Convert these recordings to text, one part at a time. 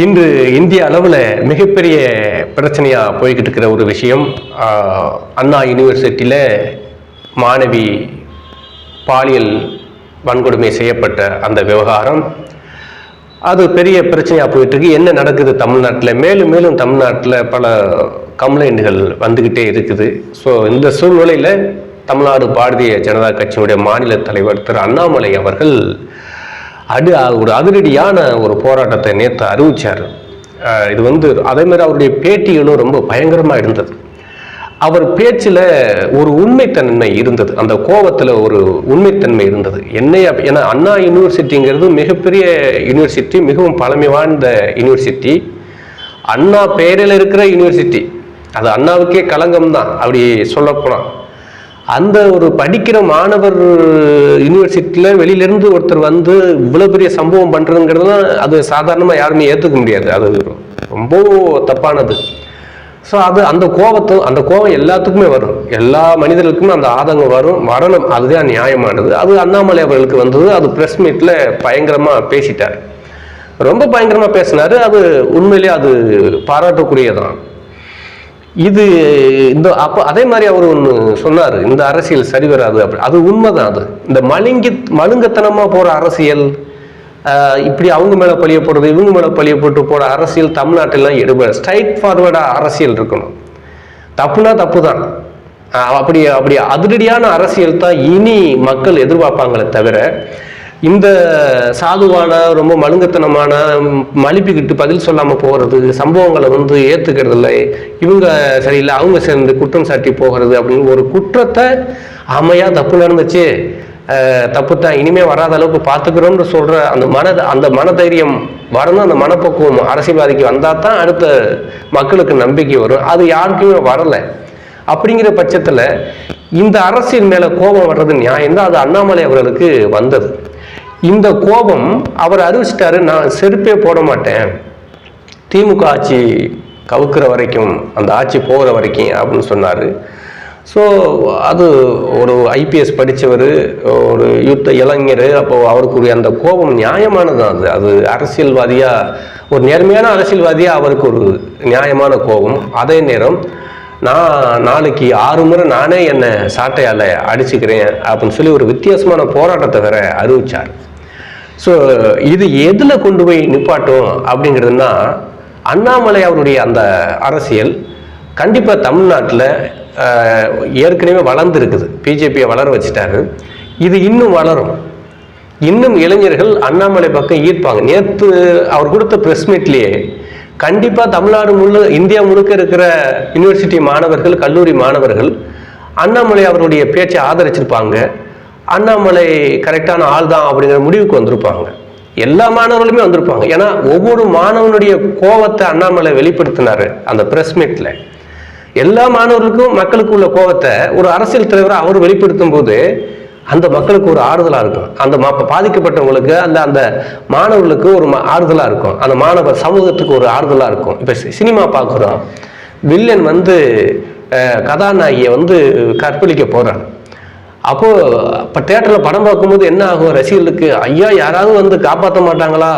இன்று இந்திய அளவில் மிகப்பெரிய பிரச்சனையாக போய்கிட்டு இருக்கிற ஒரு விஷயம் அண்ணா யூனிவர்சிட்டியில் மாணவி பாலியல் வன்கொடுமை செய்யப்பட்ட அந்த விவகாரம். அது பெரிய பிரச்சனையாக போயிட்டுருக்கு என்ன நடக்குது தமிழ்நாட்டில்? மேலும் மேலும் தமிழ்நாட்டில் பல கம்ப்ளைண்ட்கள் வந்துக்கிட்டே இருக்குது. ஸோ இந்த சூழ்நிலையில் தமிழ்நாடு பாரதிய ஜனதா கட்சியினுடைய மாநில தலைவர் திரு அண்ணாமலை அவர்கள் அடு ஒரு அதிரடியான ஒரு போராட்டத்தை நேற்று அறிவிச்சார். இது வந்து அதே மாதிரி அவருடைய பேட்டிகளும் ரொம்ப பயங்கரமாக இருந்தது. அவர் பேச்சில் ஒரு உண்மைத்தன்மை இருந்தது. அந்த கோபத்தில் ஒரு உண்மைத்தன்மை இருந்தது. என்னைய ஏன்னா அண்ணா யூனிவர்சிட்டிங்கிறது மிகப்பெரிய யூனிவர்சிட்டி மிகவும் பழமை வாய்ந்த யூனிவர்சிட்டி. அண்ணா பெயரில் இருக்கிற யூனிவர்சிட்டி. அது அண்ணாவுக்கே களங்கம் தான். அப்படி சொல்லப்போனால் அந்த ஒரு படிக்கிற மாணவர் யூனிவர்சிட்டியில் வெளியிலேருந்து ஒருத்தர் வந்து இவ்வளோ பெரிய சம்பவம் பண்ணுறதுங்கிறதுலாம் அது சாதாரணமாக யாருமே ஏற்றுக்க முடியாது. அது ரொம்ப தப்பானது. ஸோ அது அந்த கோபத்தை அந்த கோபம் எல்லாத்துக்குமே வரும். எல்லா மனிதர்களுக்குமே அந்த ஆதங்கம் வரும். வரணும். அதுதான் நியாயமானது. அது அண்ணாமலை அவர்களுக்கு வந்தது. அது ப்ரெஸ் மீட்டில் பயங்கரமாக பேசிட்டார். ரொம்ப பயங்கரமாக பேசினார். அது உண்மையிலேயே அது பாராட்டக்கூடியதான். இது இந்த அப்போ அதே மாதிரி அவர் ஒன்று சொன்னார் இந்த அரசியல் சரி வராது அப்படி. அது உண்மைதான் அது. இந்த மழுங்கி மழுங்கத்தனமாக போகிற அரசியல் இப்படி அவங்க மேலே பழிய போடுறது இவங்க மேலே பழிய போட்டு போகிற அரசியல் தமிழ்நாட்டிலாம் எடுபட ஸ்ட்ரைட் ஃபார்வர்டாக அரசியல் இருக்கணும். தப்புனா தப்பு தான் அப்படி அப்படி அதிரடியான அரசியல் தான் இனி மக்கள் எதிர்பார்ப்பாங்களே தவிர இந்த சாதுவான ரொம்ப மழுங்கத்தனமான ம், பதில் சொல்லாமல் போகிறது சம்பவங்களை வந்து ஏற்றுக்கிறது இல்லை இவங்க சரியில்லை அவங்க சேர்ந்து குற்றம் சாட்டி போகிறது அப்படின்னு ஒரு குற்றத்தை அமையாக தப்பு நடந்துச்சு. தப்பு தான். இனிமே வராத அளவுக்கு பார்த்துக்கிறோம்னு சொல்கிற அந்த மன அந்த மனதைரியம் வரணும் அந்த மனப்பக்குவம் அரசியல்வாதிக்கு வந்தால் தான் அடுத்த மக்களுக்கு நம்பிக்கை வரும். அது யாருக்குமே வரலை. அப்படிங்கிற பட்சத்தில் இந்த அரசியல் மேலே கோபம் வர்றது நியாயம்தான். அது அண்ணாமலை அவர்களுக்கு வந்தது. இந்த கோபம் அவர் அறிவிச்சிட்டாரு நான் செருப்பே போட மாட்டேன். திமுக ஆட்சி கவுக்கிற வரைக்கும் அந்த ஆட்சி போகிற வரைக்கும் அப்படின்னு சொன்னார். ஸோ அது ஒரு ஐபிஎஸ் படித்தவர் ஒரு யூத்த இளைஞர் அப்போது அவருக்குரிய அந்த கோபம் நியாயமானது அது. அது அரசியல்வாதியாக ஒரு நேர்மையான அரசியல்வாதியாக அவருக்கு ஒரு நியாயமான கோபம். அதே நேரம் நான் நாளைக்கு ஆறு முறை நானே என்னை சாட்டையால் அடிச்சுக்கிறேன் அப்படின்னு சொல்லி ஒரு வித்தியாசமான போராட்டத்தை வேற அறிவிச்சார். ஸோ இது எதில் கொண்டு போய் நிப்பாட்டும் அப்படிங்கிறதுனா அண்ணாமலை அவருடைய அந்த அரசியல் கண்டிப்பாக தமிழ்நாட்டில் ஏற்கனவே வளர்ந்துருக்குது. பிஜேபியை வளர வச்சுட்டாரு. இது இன்னும் வளரும். இன்னும் இளைஞர்கள் அண்ணாமலை பக்கம் ஈர்ப்பாங்க. நேற்று அவர் கொடுத்த ப்ரெஸ் மீட்லேயே கண்டிப்பாக தமிழ்நாடு முழு இந்தியா முழுக்க இருக்கிற யூனிவர்சிட்டி மாணவர்கள் கல்லூரி மாணவர்கள் அண்ணாமலை அவருடைய பேச்சை ஆதரிச்சிருப்பாங்க. அண்ணாமலை கரெக்டான ஆள் தான் அப்படிங்கிற முடிவுக்கு வந்திருப்பாங்க. எல்லா மாணவர்களுமே வந்திருப்பாங்க. ஏன்னா ஒவ்வொரு மாணவனுடைய கோவத்தை அண்ணாமலை வெளிப்படுத்தினாரு அந்த ப்ரெஸ் மீட்டில் எல்லா மாணவர்களுக்கும் மக்களுக்கு உள்ள கோவத்தை ஒரு அரசியல் தலைவராக அவர் வெளிப்படுத்தும் போது அந்த மக்களுக்கு ஒரு ஆறுதலாக இருக்கும். அந்த பாதிக்கப்பட்டவங்களுக்கு அந்த அந்த மாணவர்களுக்கு ஒரு ம- ஆறுதலாக இருக்கும். அந்த மாணவர் சமூகத்துக்கு ஒரு ஆறுதலாக இருக்கும். இப்போ சினிமா பார்க்குறோம் வில்லன் வந்து கதாநாயகியை வந்து கற்பழிக்க போகிறான் அப்போ இப்போ தேட்டரில் படம் பார்க்கும்போது என்ன ஆகும்? ரசிகர்களுக்கு ஐயா யாராவது வந்து காப்பாற்ற மாட்டாங்களா?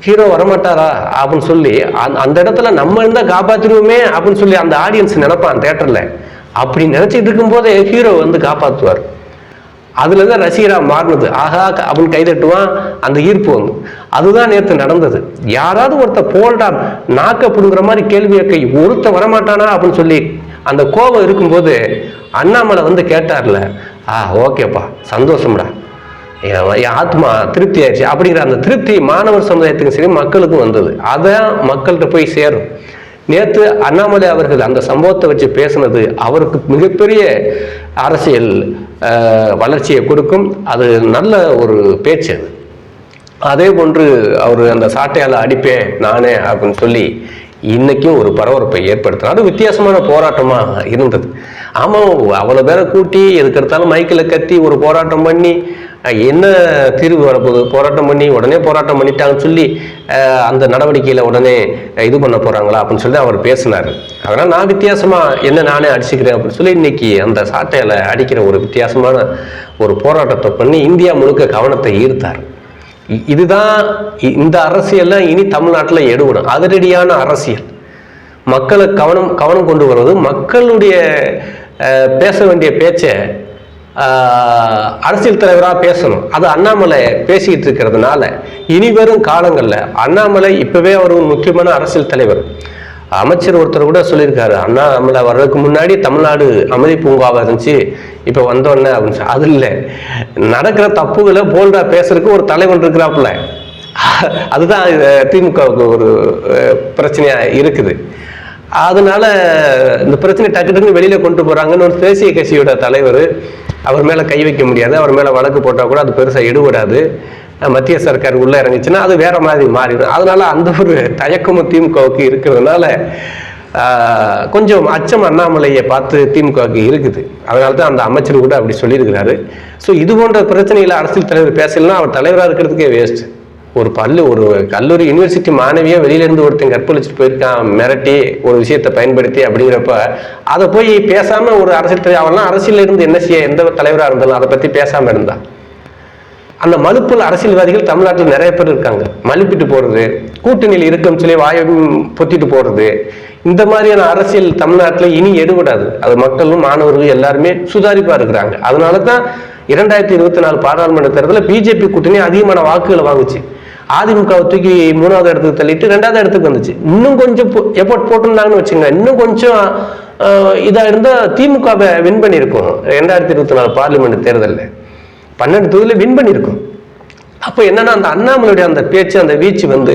ஹீரோ வரமாட்டாரா? அப்படின்னு சொல்லி அந்த- அந்த இடத்துல நம்ம இருந்தால் காப்பாற்றிடுவோமே அப்படின்னு சொல்லி அந்த ஆடியன்ஸ் நினைப்பான் தேட்டரில் அப்படி நினச்சிட்டு இருக்கும்போதே ஹீரோ வந்து காப்பாற்றுவார் அதில் தான் ரசிகரா மாறினது. ஆஹா அப்படின்னு கைதட்டுவான் அந்த ஈர்ப்பு வந்து. அதுதான் நேற்று நடந்தது. யாராவது ஒருத்த போல்டா நாக்க பிடுங்குற மாதிரி கேள்வி கை ஒருத்த வரமாட்டானா? அப்படின்னு சொல்லி அந்த கோபம் இருக்கும்போது அண்ணாமலை வந்து கேட்டார்ல ஆ ஓகேப்பா. சந்தோஷம்டா. என் ஆத்மா திருப்தி ஆயிடுச்சு. அப்படிங்கிற அந்த திருப்தி மாணவர் சமுதாயத்துக்கும் சரி மக்களுக்கும் வந்தது. அதான் மக்கள்கிட்ட போய் சேரும். நேற்று அண்ணாமலை அவர்கள் அந்த சம்பவத்தை வச்சு பேசுனது அவருக்கு மிகப்பெரிய அரசியல் வளர்ச்சியை கொடுக்கும். அது நல்ல ஒரு பேச்சு அது. அதே போன்று அவர் அந்த சாட்டையால் அடிப்பேன் நானே அப்படின்னு சொல்லி இன்னைக்கும் ஒரு பரபரப்பை ஏற்படுத்தினார் அது வித்தியாசமான போராட்டமாக இருந்தது. ஆமாம் அவ்வளோ பேரை கூட்டி எதுக்கெடுத்தாலும் மைக்கில் கத்தி ஒரு போராட்டம் பண்ணி என்ன தீர்வு வரப்போகுது? போராட்டம் பண்ணி உடனே போராட்டம் பண்ணிட்டாங்கன்னு சொல்லி அந்த நடவடிக்கையில் உடனே இது பண்ண போகிறாங்களா அப்படின்னு சொல்லி அவர் பேசினார். அதனால் நான் வித்தியாசமாக என்ன நானே அடிச்சுக்கிறேன் அப்படின்னு சொல்லி இன்னைக்கு அந்த சாட்டையில் அடிக்கிற ஒரு வித்தியாசமான ஒரு போராட்டத்தை பண்ணி இந்தியா முழுக்க கவனத்தை ஈர்த்தார். இதுதான் இந்த அரசியல்லாம் இனி தமிழ்நாட்டில் எடுபடும். அதிரடியான அரசியல். மக்களை கவனம் கவனம் கொண்டு வருவது மக்களுடைய பேச வேண்டிய பேச்சை அரசியல் தலைவராக பேசணும். அது அண்ணாமலை பேசிக்கிட்டு இருக்கிறதுனால இனி வரும் காலங்களில் அண்ணாமலை இப்போவே அவர் ஒரு முக்கியமான அரசியல் தலைவர். அமைச்சர் ஒருத்தர் கூட சொல்லியிருக்காரு அண்ணா நம்மளை வர்றதுக்கு முன்னாடி தமிழ்நாடு அமைதி பூங்காவாக இருந்துச்சு இப்போ வந்தோடனே அப்படின்னு அது இல்லை. நடக்கிற தப்புகளை போல்டா பேசுறதுக்கு ஒரு தலைவன் இருக்கிறாப்புல. அதுதான் திமுகவுக்கு ஒரு பிரச்சனையாக பிரச்சனையா இருக்குது. அதனால இந்த பிரச்சனை டக்கு டக்குன்னு வெளியில கொண்டு போறாங்கன்னு ஒரு தேசிய கட்சியோட தலைவர் அவர் மேல கை வைக்க முடியாது அவர் மேல வழக்கு போட்டால் கூட அது பெருசா எடுபடாது. மத்திய சர்க்கார் உள்ளே இறங்குச்சுன்னா அது வேற மாதிரி மாறிடும். அதனால அந்த ஒரு தயக்கமும் திமுகவுக்கு இருக்கிறதுனால கொஞ்சம் அச்சம் அண்ணாமலையை பார்த்து திமுகவுக்கு இருக்குது. அதனால தான் அந்த அமைச்சர் கூட அப்படி சொல்லியிருக்கிறாரு. ஸோ இது போன்ற பிரச்சனைகளை அரசியல் தலைவர் பேசலைன்னா அவர் தலைவராக இருக்கிறதுக்கே வேஸ்ட் ஒரு பல்லு ஒரு கல்லூரி யூனிவர்சிட்டி மாணவியை வெளியிலேருந்து ஒருத்தன் கற்பழிச்சுட்டு போயிருக்கான் மிரட்டி ஒரு விஷயத்தை பயன்படுத்தி அப்படிங்கிறப்ப அதை போய் பேசாமல் ஒரு அரசியல் தலைவர் அவன்லாம் அரசியலிருந்து என்ன செய்ய எந்த தலைவராக இருந்தாலும் அதை பற்றி பேசாமல் இருந்தான் அந்த மலுப்புள்ள அரசியல்வாதிகள் தமிழ்நாட்டில் நிறைய பேர் இருக்காங்க. மலுப்பிட்டு போறது கூட்டணியில் இருக்கும் சொல்லி வாயம் பொத்திட்டு போறது இந்த மாதிரியான அரசியல் தமிழ்நாட்டில் இனி எடுபடாது. அது மக்களும் மாணவர்களும் எல்லாருமே சுதாரிப்பா இருக்கிறாங்க. அதனால தான் இரண்டாயிரத்தி இருபத்தி நாலு பாராளுமன்ற தேர்தலில் பிஜேபி கூட்டணி அதிகமான வாக்குகளை வாங்குச்சு. அதிமுகவை தூக்கி மூணாவது இடத்துக்கு தள்ளிட்டு ரெண்டாவது இடத்துக்கு வந்துச்சு. இன்னும் கொஞ்சம் எஃபோர்ட் போட்டிருந்தாங்கன்னு வச்சுங்க இன்னும் கொஞ்சம் இதாக இருந்தால் திமுகவை வின் பண்ணியிருக்கோம். ரெண்டாயிரத்தி இருபத்தி நாலு பார்லிமெண்ட் தேர்தலில். பன்னெண்டு தொகுதியில் வின் பண்ணியிருக்கோம். அப்போ என்னன்னா அந்த அண்ணாமலையுடைய அந்த பேச்சு அந்த வீச்சு வந்து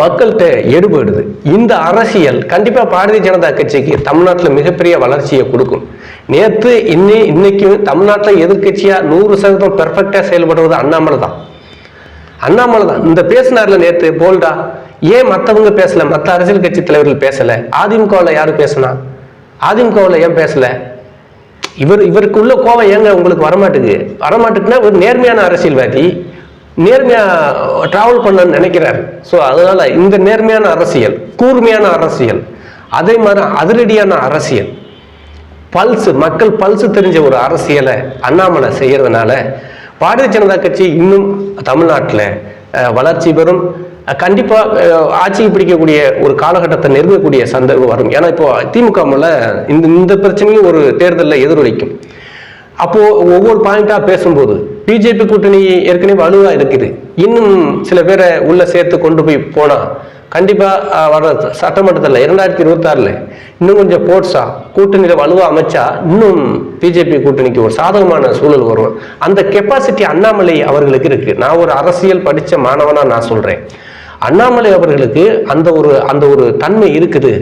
மக்கள்கிட்ட எடுபடுது. இந்த அரசியல் கண்டிப்பாக பாரதிய ஜனதா கட்சிக்கு தமிழ்நாட்டில் மிகப்பெரிய வளர்ச்சியை கொடுக்கும். நேற்று இன்னி இன்னைக்கு தமிழ்நாட்டில் எதிர்கட்சியாக நூறு சதவீதம் பெர்ஃபெக்டாக செயல்படுறது அண்ணாமலை தான். அண்ணாமலை தான். இந்த பேசினார்ல நேற்று போல்டா ஏன் மற்றவங்க பேசல? மற்ற அரசியல் கட்சி தலைவர்கள் பேசல? அதிமுகவில் யார் பேசுனா? அதிமுகவில் ஏன் பேசல? இவர் இவருக்கு உள்ள கோவம் ஏங்க உங்களுக்கு வரமாட்டுக்கு வரமாட்டுக்குன்னா ஒரு நேர்மையான அரசியல்வாதி நேர்மையா டிராவல் பண்ணணும்னு நினைக்கிறார். ஸோ அதனால இந்த நேர்மையான அரசியல் கூர்மையான அரசியல் அதே மாதிரி அதிரடியான அரசியல் பல்ஸ் மக்கள் பல்ஸ் தெரிஞ்ச ஒரு அரசியலை அண்ணாமலை செய்யறதுனால பாரதிய ஜனதா கட்சி இன்னும் தமிழ்நாட்டில் வளர்ச்சி பெறும். கண்டிப்பாக கண்டிப்பா ஆட்சியை பிடிக்கக்கூடிய ஒரு காலகட்டத்தை நெருங்கக்கூடிய சந்தர்ப்பம் வரும். ஏன்னா இப்போ திமுக மேல இந்த இந்த பிரச்சனையும் ஒரு தேர்தலில் எதிரொலிக்கும். அப்போ ஒவ்வொரு பாயிண்டா பேசும்போது பிஜேபி கூட்டணி ஏற்கனவே வலுவா இருக்குது. இன்னும் சில பேரை உள்ள சேர்த்து கொண்டு போய் போனா கண்டிப்பா வர சட்டமன்றத்தில் இரண்டாயிரத்தி இருபத்தாறில் இன்னும் கொஞ்சம் போட்ஸா கூட்டணியில வலுவா அமைச்சா இன்னும் பிஜேபி கூட்டணிக்கு ஒரு சாதகமான சூழல் வரும். அந்த கெப்பாசிட்டி அண்ணாமலை அவர்களுக்கு இருக்கு. நான் ஒரு அரசியல் படித்த மாணவனா நான் சொல்றேன். அண்ணாமலை அவர்களுக்கு அந்த ஒரு அந்த ஒரு தன்மை இருக்குது.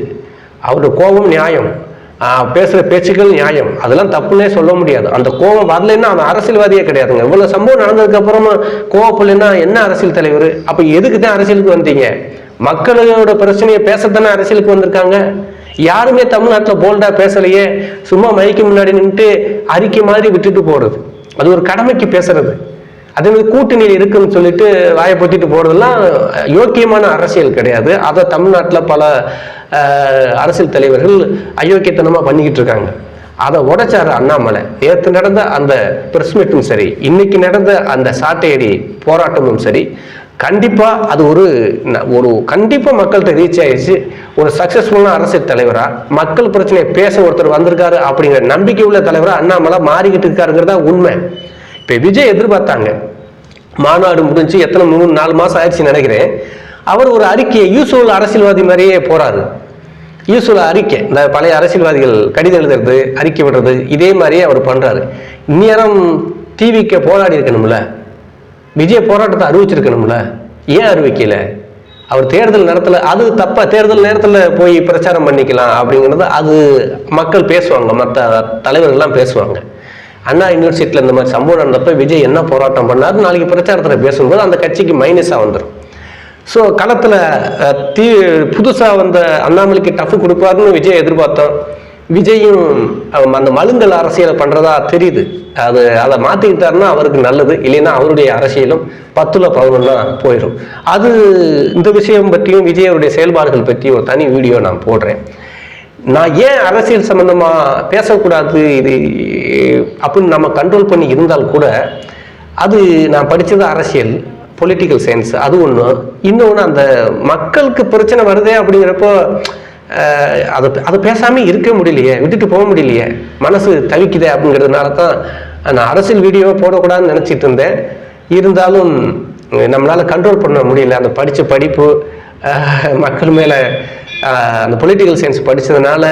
அவருடைய கோபம் நியாயம். பேசுகிற பேச்சுக்கள் நியாயம். அதெல்லாம் தப்புன்னே சொல்ல முடியாது. அந்த கோபம் வரலைன்னா அவன் அரசியல்வாதியே கிடையாதுங்க. இவ்வளோ சம்பவம் நடந்ததுக்கு அப்புறமா கோவப்படலைன்னா என்ன அரசியல் தலைவர்? அப்போ எதுக்கு தான் அரசியலுக்கு வந்தீங்க? மக்களோட பிரச்சனையை பேசத்தானே அரசியலுக்கு வந்திருக்காங்க? யாருமே தமிழ்நாட்டில் போல்டா பேசலையே. சும்மா மைக்கு முன்னாடி நின்னுட்டு அறிக்கை மாதிரி விட்டுட்டு போறது. அது ஒரு கடமைக்கு பேசுறது. அதே மாதிரி கூட்டணியில் இருக்குன்னு சொல்லிட்டு வாயை பொத்திட்டு போறதெல்லாம் யோக்கியமான அரசியல் கிடையாது. அதை தமிழ்நாட்டில் பல அரசியல் தலைவர்கள் அயோக்கியத்தனமாக பண்ணிக்கிட்டு இருக்காங்க. அதை உடைச்சாரு அண்ணாமலை. நேற்று நடந்த அந்த பிரஸ் மீட்டும் சரி இன்னைக்கு நடந்த அந்த சாட்டையடி போராட்டமும் சரி கண்டிப்பா அது ஒரு ந- ஒரு கண்டிப்பா மக்கள்கிட்ட ரீச் ஆயிடுச்சு. ஒரு சக்சஸ்ஃபுல்லான அரசியல் தலைவரா மக்கள் பிரச்சனையை பேச ஒருத்தர் வந்திருக்காரு அப்படிங்கிற நம்பிக்கை உள்ள தலைவரா அண்ணாமலை மாறிக்கிட்டு இருக்காருங்கிறதா உண்மை. இப்போ விஜய் எதிர்பார்த்தாங்க. மாநாடு முடிஞ்சு எத்தனை மூணு நாலு மாதம் ஆயிடுச்சு நினைக்கிறேன். அவர் ஒரு அறிக்கையை யூசுவல் அரசியல்வாதி மாதிரியே போறாரு. யூசுவல் அறிக்கை இந்த பழைய அரசியல்வாதிகள் கடிதம் எழுதுறது அறிக்கை விடுறது இதே மாதிரியே அவர் பண்ணுறாரு இந்நேரம் டிவிக்கு போராடி இருக்கணும்ல. விஜய் போராட்டத்தை அறிவிச்சிருக்கணும்ல. ஏன் அறிவிக்கல? அவர் தேர்தல் நேரத்தில் அது தப்பாக தேர்தல் நேரத்தில் போய் பிரச்சாரம் பண்ணிக்கலாம் அப்படிங்கிறது அது மக்கள் பேசுவாங்க மற்ற தலைவர்கள்லாம் பேசுவாங்க. அண்ணா யூனிவர்சிட்டியில் இந்த மாதிரி சம்பவம் நடந்தப்ப விஜய் என்ன போராட்டம் பண்ணாரு? நாளைக்கு பிரச்சாரத்தில் பேசும்போது அந்த கட்சிக்கு மைனஸாக வந்துடும் ஸோ களத்தில் தீ புதுசாக வந்த அண்ணாமலைக்கு டஃப் கொடுப்பாருன்னு விஜய் எதிர்பார்த்தோம். விஜயும் அந்த மழுங்கல் அரசியலை பண்ணுறதா தெரியுது. அது அதை மாற்றிக்கிட்டாருன்னா அவருக்கு நல்லது. இல்லைன்னா அவருடைய அரசியலும் பத்துல பதினொன்னா போயிடும் அது இந்த விஷயம் பற்றியும் விஜய் அவருடைய செயல்பாடுகள் பற்றியும் ஒரு தனி வீடியோ நான் போடுறேன். நான் ஏன் அரசியல் சம்பந்தமா பேசக்கூடாது இது அப்படின்னு நம்ம கண்ட்ரோல் பண்ணி இருந்தால் கூட அது நான் படித்தது அரசியல் பொலிட்டிக்கல் சயின்ஸ் அது ஒன்று இன்னொன்று அந்த மக்களுக்கு பிரச்சனை வருதே அப்படிங்கிறப்போ அதை அதை பேசாமல் இருக்க முடியலையே விட்டுட்டு போக முடியலையே மனசு தவிக்குதே அப்படிங்கிறதுனால தான் நான் அரசியல் வீடியோ போடக்கூடாதுன்னு நினச்சிட்டு இருந்தேன். இருந்தாலும் நம்மளால் கண்ட்ரோல் பண்ண முடியல அந்த படித்த படிப்பு மக்கள் மேலே அந்த பொலிட்டிக்கல் சயின்ஸ் படித்ததுனால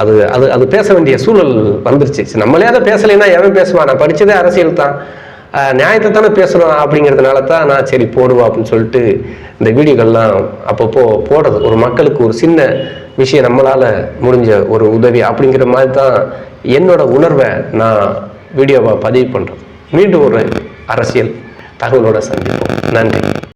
அது அது அது பேச வேண்டிய சூழல் வந்துருச்சு. நம்மளே அதை பேசலைன்னா எவன் பேசுவான்? நான் படித்ததே அரசியல் தான். நியாயத்தை தானே பேசுகிறோம் அப்படிங்கிறதுனால தான் நான் சரி போடுவோம் அப்படின்னு சொல்லிட்டு இந்த வீடியோக்கள்லாம் அப்பப்போ போடுறது. ஒரு மக்களுக்கு ஒரு சின்ன விஷயம் நம்மளால் முடிஞ்ச ஒரு உதவி அப்படிங்கிற மாதிரி தான் என்னோட உணர்வை நான் வீடியோவை பதிவு பண்ணுறேன் மீண்டும் ஒரு அரசியல் தகவலோட சந்திப்போம். நன்றி.